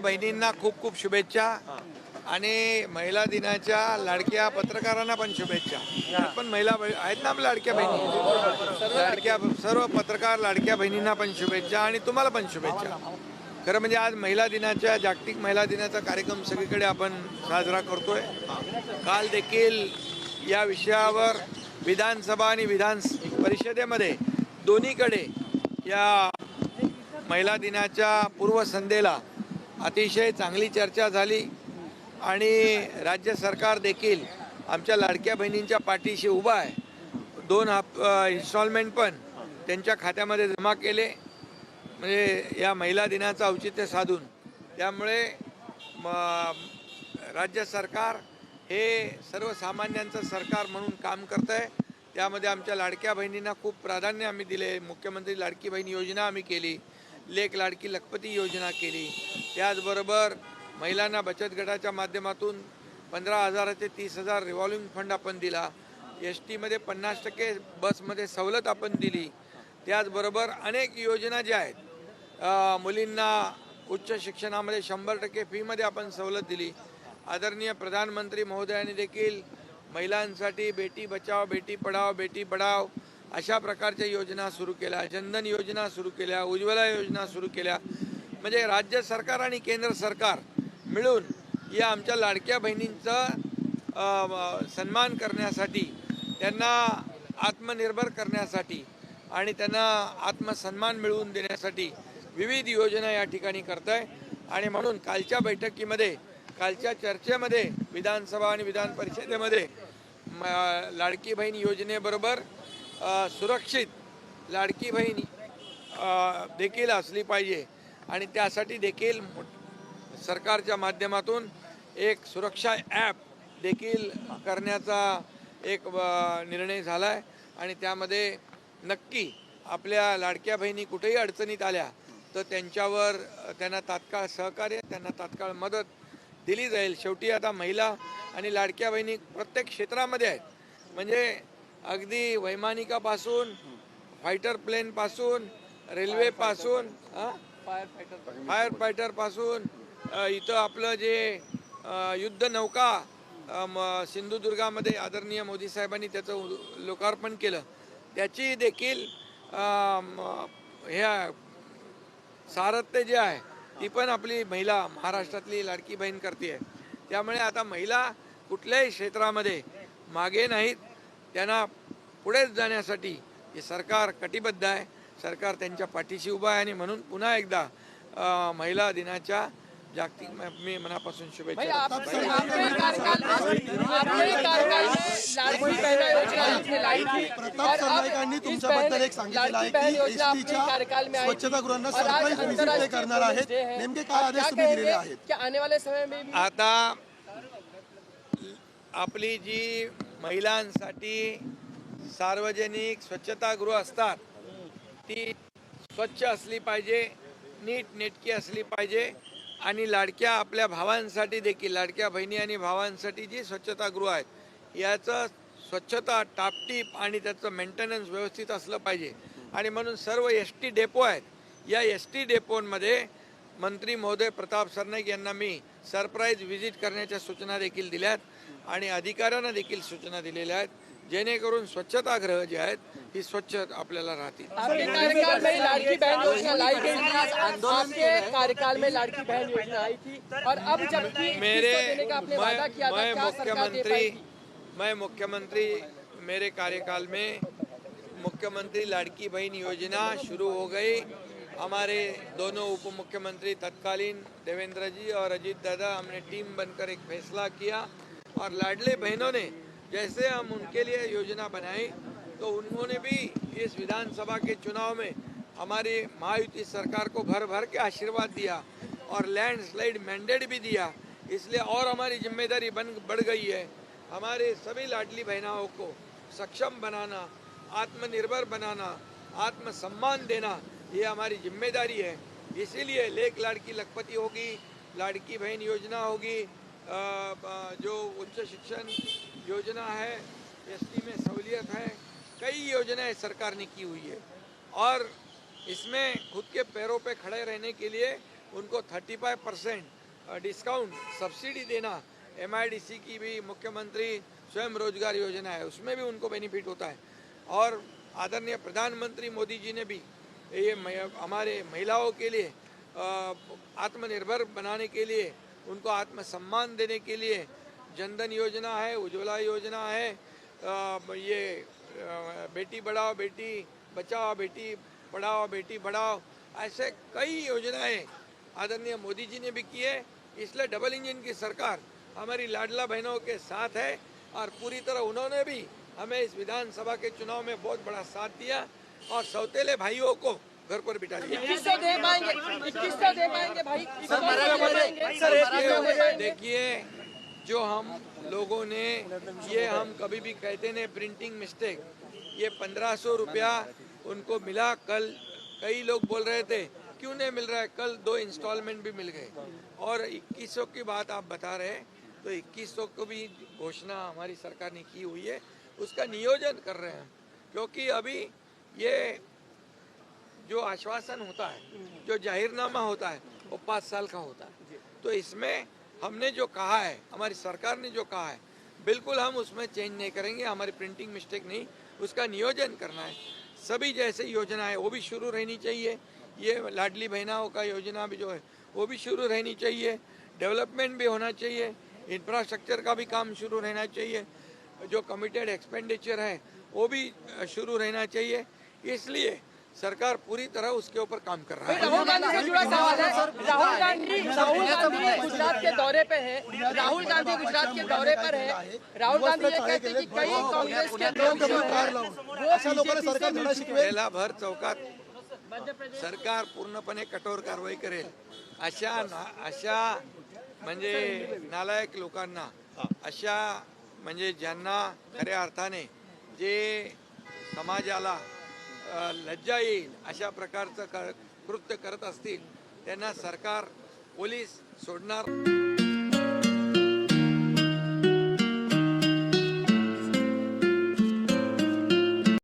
बहिणींना खूप खूप शुभेच्छा. आणि महिला दिनाच्या लाडक्या पत्रकारांना पण शुभेच्छा. पण महिला आहेत ना आपल्या लाडक्या बहिणी? लाडक्या सर्व पत्रकार लाडक्या बहिणींना पण शुभेच्छा आणि तुम्हाला पण शुभेच्छा. खरं म्हणजे आज महिला दिनाच्या जागतिक महिला दिनाचा कार्यक्रम सगळीकडे आपण साजरा करतोय. काल देखील या विषयावर विधानसभा आणि विधान परिषदेमध्ये दोन्हीकडे या महिला दिनाच्या पूर्वसंध्येला अतिशय चांगली चर्चा झाली आणि राज्य सरकार देखील आमच्या लाडक्या बहिणींच्या पाठीशी उभा आहे. दोन हप इन्स्टॉलमेंट पण त्यांच्या खात्यामध्ये जमा केले. म्हणजे या महिला दिनाचं औचित्य साधून. त्यामुळे म- राज्य सरकार हे सर्वसामान्यांचं सरकार म्हणून काम करत आहे त्यामध्ये आमच्या लाडक्या बहिणींना खूप प्राधान्य आम्ही दिले. मुख्यमंत्री लाडकी बहीण योजना आम्ही केली. लेख लाडकी लखपती योजना केली. त्याचबरोबर महिलांना बचत गटाच्या माध्यमातून पंधरा हजाराचे तीस हजार रिव्हॉल्विंग फंड आपण दिला. एस टीमध्ये पन्नास टक्के बसमध्ये सवलत आपण दिली. त्याचबरोबर अनेक योजना ज्या आहेत मुलींना उच्च शिक्षणामध्ये शंभर टक्के फीमध्ये आपण सवलत दिली. आदरणीय प्रधानमंत्री महोदयांनी देखील महिलांसाठी बेटी बचाव बेटी पढाव बेटी पढाव अशा प्रकारच्या योजना सुरू केल्या जनधन योजना सुरू केल्या उज्ज्वला योजना सुरू केल्या. म्हणजे राज्य सरकार आणि केंद्र सरकार मिळून या आमच्या लाडक्या बहिणींचं सन्मान करण्यासाठी त्यांना आत्मनिर्भर करण्यासाठी आणि त्यांना आत्मसन्मान मिळवून देण्यासाठी विविध योजना या ठिकाणी करत आहे आणि म्हणून कालच्या बैठकीमध्ये कालच्या चर्चेमध्ये विधानसभा आणि विधान परिषदेमध्ये म, लाडकी बहीण योजनेबरोबर सुरक्षित लाडकी बहीण देखील असली पाहिजे. आणि त्यासाठी देखील मो- सरकारच्या माध्यमातून एक सुरक्षा ॲप देखील करण्याचा एक निर्णय झाला आहे आणि त्यामध्ये नक्की आपल्या लाडक्या बहिणी कुठेही अडचणीत आल्या तर त्यांच्यावर त्यांना तात्काळ सहकार्य त्यांना तात्काळ मदत दिली जाईल. शेवटी आता महिला आणि लाडक्या बहिणी प्रत्येक क्षेत्रामध्ये आहेत. म्हणजे अगदी वैमानिकापासून फायटर प्लेनपासून रेल्वेपासून हां फायर फायटरपासून इथं आपलं जे युद्ध नौका म- सिंधुदुर्गामध्ये आदरणीय मोदी साहेबांनी त्याचं लोकार्पण केलं. त्याची देखील ह्या सारथ्य जे आहे ती पण आपली महिला महाराष्ट्रातली लाडकी बहीण करते त्यामुळे आता महिला कुठल्याही क्षेत्रामध्ये मागे नाहीत. त्यांना पुढेच जाण्यासाठी हे सरकार कटिबद्ध आहे. सरकार त्यांच्या पाठीशी उभं आहे आणि म्हणून पुन्हा एकदा महिला दिनाच्या जागतिक मी मनापासून भाई शुभेच्छा सरनाईकांनी तुमच्याबद्दल एक सांगितलेलं आहे की एसटीच्या। स्वच्छतागृहांना करणार आहेत। नेमके काय आदेश तुम्ही दिलेले आहेत कि आने वाले समय में भी आता आपली जी महिलांसाठी सार्वजनिक स्वच्छतागृह असतात ती स्वच्छ असली पाहिजे नीट नेटकी असली पाहिजे आणि लाडक्या आपल्या भावांसाठी देखील लाडक्या बहिणी आणि भावांसाठी जी स्वच्छतागृह आहेत याचं स्वच्छता टापटीप आणि त्याचं मेंटेनन्स व्यवस्थित असलं पाहिजे. आणि म्हणून सर्व एस टी डेपो आहेत या एस टी डेपोंमध्ये मंत्री महोदय प्रताप सरनाईक यांना मी सरप्राईज व्हिजिट करण्याच्या सूचना देखील दिल्यात आणि अधिकाऱ्यांना देखील सूचना दिलेल्या आहेत. जेणेकरून स्वच्छतागृह जे आहेत ही स्वच्छ आपल्याला राहतील. आपके कार्यकाल में लाड़की बहन योजना लाई गई थी। आपके कार्यकाल में लाड़की बहन योजना आई थी। और अब जबकि मेरे मैं, मुख्यमंत्री मैं मुख्यमंत्री मेरे कार्यकाल में मुख्यमंत्री लाड़की बहन योजना शुरू हो गई। हमारे दोनों उप मुख्यमंत्री तत्कालीन देवेंद्र जी और अजीत दादा हमने टीम बनकर एक फैसला किया। और लाडले बहनों ने जैसे हम उनके लिए योजना बनाई तो उन्होंने भी इस विधानसभा के चुनाव में हमारी महायुति सरकार को भर भर के आशीर्वाद दिया और लैंडस्लाइड मैंडेट भी दिया। इसलिए और हमारी ज़िम्मेदारी बन, बढ़ गई है। हमारे सभी लाडली बहनाओं को सक्षम बनाना, आत्मनिर्भर बनाना, आत्मसम्मान देना, ये हमारी ज़िम्मेदारी है। इसीलिए लेख लाड़की लखपति होगी, लाड़की बहन योजना होगी जो उच्च शिक्षण योजना है, एसटी में सहूलियत है, कई योजनाएँ सरकार ने की हुई है। और इसमें खुद के पैरों पे खड़े रहने के लिए उनको 35 परसेंट डिस्काउंट, सब्सिडी देना एमआईडीसी की भी मुख्यमंत्री स्वयं रोज़गार योजना है, उसमें भी उनको बेनिफिट होता है। और आदरणीय प्रधानमंत्री मोदी जी ने भी ये हमारे महिलाओं के लिए आत्मनिर्भर बनाने के लिए उनको आत्मसम्मान देने के लिए जनधन योजना है, उज्ज्वला योजना है ये बेटी बढ़ाओ, बेटी बचाओ, बेटी पढ़ाओ, बेटी बढ़ाओ ऐसे कई योजनाएँ आदरणीय मोदी जी ने भी की है। इसलिए डबल इंजन की सरकार हमारी लाडला बहनों के साथ है और पूरी तरह उन्होंने भी हमें इस विधानसभा के चुनाव में बहुत बड़ा साथ दिया और सौतेले भाइयों को घर पर बिठा दिया इक्कीस सौ दे पाएँगे इक्कीस सौ दे पाएँगे? भाई इक्कीस सौ इक्कीस देखिए जो हम लोगों ने ये हम कभी भी कहते ने प्रिंटिंग मिस्टेक ये पंद्रह सौ रुपया उनको मिला कल कई लोग बोल रहे थे क्यों नहीं मिल रहा है? कल दो इंस्टॉलमेंट भी मिल गए। और 2100 की बात आप बता रहे हैं तो 2100 को भी घोषणा हमारी सरकार ने की हुई है। उसका नियोजन कर रहे हैं क्योंकि अभी ये जो आश्वासन होता है जो जाहिरनामा होता है वो पाँच साल का होता है। तो इसमें हमने जो कहा है हमारी सरकार ने जो कहा है बिल्कुल हम उसमें चेंज नहीं करेंगे हमारी प्रिंटिंग मिस्टेक नहीं उसका नियोजन करना है। सभी जैसे योजना है वो भी शुरू रहनी चाहिए। ये लाडली बहनाओं का योजना भी जो है वो भी शुरू रहनी चाहिए। डेवलपमेंट भी होना चाहिए इंफ्रास्ट्रक्चर का भी काम शुरू रहना चाहिए। जो कमिटेड एक्सपेंडिचर है वो भी शुरू रहना चाहिए। इसलिए सरकार पूरी तरह उसके ऊपर काम कर रहा है। राहुल गांधी से जुड़ा सवाल है। राहुल गांधी राहुल गांधी गुजरात के दौरे पे है। राहुल गांधी गुजरात के दौरे पर है। राहुल गांधी ये कहते हैं कि कई कांग्रेस के लोग जो वो अशा लोकांना सरकार धडा शिकवेल पहिला भर चौकात सरकार पूर्णपणे कठोर कारवाई करेल. अशा ना- अशा म्हणजे नालायक लोकांना अशा म्हणजे ज्यांना खऱ्या अर्थाने जे समाजाला लज्जा येईल अशा प्रकारचं कृत्य करत असतील त्यांना सरकार पोलीस सोडणार.